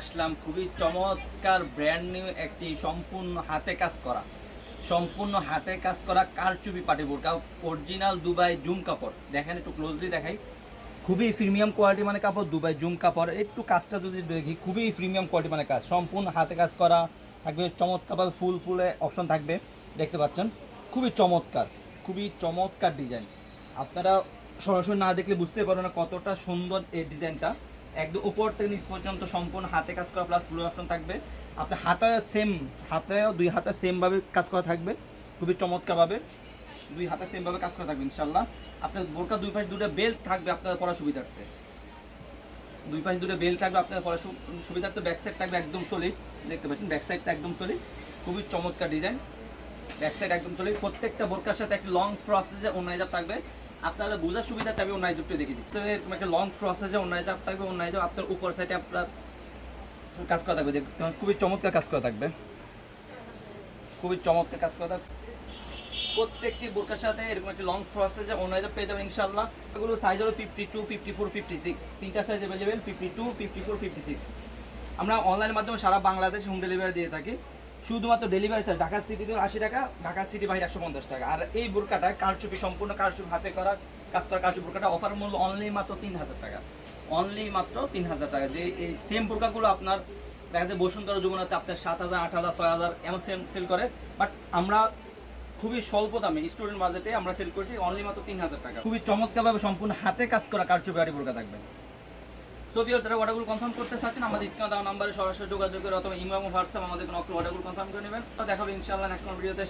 আসলাম খুবই চমৎকার brand new একটি সম্পূর্ণ হাতে কাজ করা। সম্পূর্ণ হাতে কাজ করা কারচুপি পাটি বোরকা অরিজিনাল দুবাই জুম কাপড়। দেখেন একটু ক্লোজলি দেখাই। খুবই প্রিমিয়াম কোয়ালিটি মানে কাপড়, দুবাই জুম কাপড়। একটু কাজটা যদি দেখি, খুবই প্রিমিয়াম কোয়ালিটি মানে কাজ। সম্পূর্ণ হাতে কাজ করা, থাকবে চমৎকারভাবে ফুল ফুলে অপশন থাকবে। দেখতে পাচ্ছেন? খুবই চমৎকার খুবই চমৎকার ডিজাইন আপনারা সরাসরি না দেখলে বুঝতে পারবেন না কতটা সুন্দর এই ডিজাইনটা একদম উপর থেকে নিচ পর্যন্ত সম্পূর্ণ হাতে কাজ করা প্লাস ব্লু অপশন থাকবে। আপনার হাতে সেম হাতেও দুই হাতে সেমভাবে কাজ করা থাকবে, খুবই চমৎকারভাবে। দুই হাতে সেমভাবে কাজ করা থাকবে ইনশাল্লাহ আপনার বোরকা দুই পাশে দুটো বেল্ট থাকবে আপনার পড়া সুবিধার্থে। দুই পাশে দুটো বেল্ট থাকবে আপনার পড়া সু- সুবিধার্থে ব্যাক সাইড থাকবে একদম সলিড দেখতে পাচ্ছেন ব্যাক সাইডটা একদম সলিড খুবই চমৎকার ডিজাইন ব্যাক সাইড একদম চলে প্রত্যেকটা বোরকার সাথে একটা লং প্রসেসে অন্য হিজাব থাকবে। আপনাদের বোঝার সুবিধা থাকবে অন্য হিজাবটা দেখে দিই। তো এরকম একটা লং প্রসেসে অন্য হিজাব থাকবে অন্য হিজাব আপনার উপর সাইডে আপনার কাজ করা থাকবে। দেখতে খুবই চমৎকার কাজ করা থাকবে। খুবই চমৎকার কাজ করা থাকবে। প্রত্যেকটি বোরকার সাথে এরকম একটা লং প্রসেসে অন্য হিজাব পেয়ে যাবেন ইনশাল্লাহ এগুলো সাইজ হলো fifty two fifty four fifty six তিনটা সাইজ পেয়ে যাবেন fifty two fifty four fifty six আমরা অনলাইনের মাধ্যমে সারা বাংলাদেশ হোম ডেলিভারি দিয়ে থাকি। শুধুমাত্র ডেলিভারি চার্জ ঢাকা সিটি সিটিতে আশি টাকা, ঢাকা সিটি বাইরে একশো পঞ্চাশ টাকা। আর এই বোরকাটা কারচুপি, সম্পূর্ণ কারচুপি, হাতে করা, কাজ করা কারচুপি বোরকাটা অফার মূল্য অনলি মাত্র তিন হাজার টাকা। অনলি মাত্র তিন হাজার টাকা। যে এই সেম বোরকাগুলো আপনার, দেখা যায় বসুন্ধরা যমুনাতে আপনার সাত হাজার, আট হাজার, ছয় হাজার এমন সেম সেল করে। বাট আমরা খুবই স্বল্প দামে স্টুডেন্ট বাজেটে আমরা সেল করছি অনলি মাত্র তিন হাজার টাকা। খুবই চমৎকারভাবে সম্পূর্ণ হাতে কাজ করা কারচুপি আড়ি বোরকা থাকবে। ছবি যারা অর্ডারগুলো কনফার্ম করতে চাচ্ছেন, আমাদের স্ক্রিনে দেওয়া নাম্বারে সরাসরি যোগাযোগ করে অথবা ইমো এবং হোয়াটসঅ্যাপ আমাদের কোনো অর্ডারগুলো কনফার্ম করে নেবেন। তো দেখাবো ইনশাআল্লাহ নেক্সট ভিডিওতে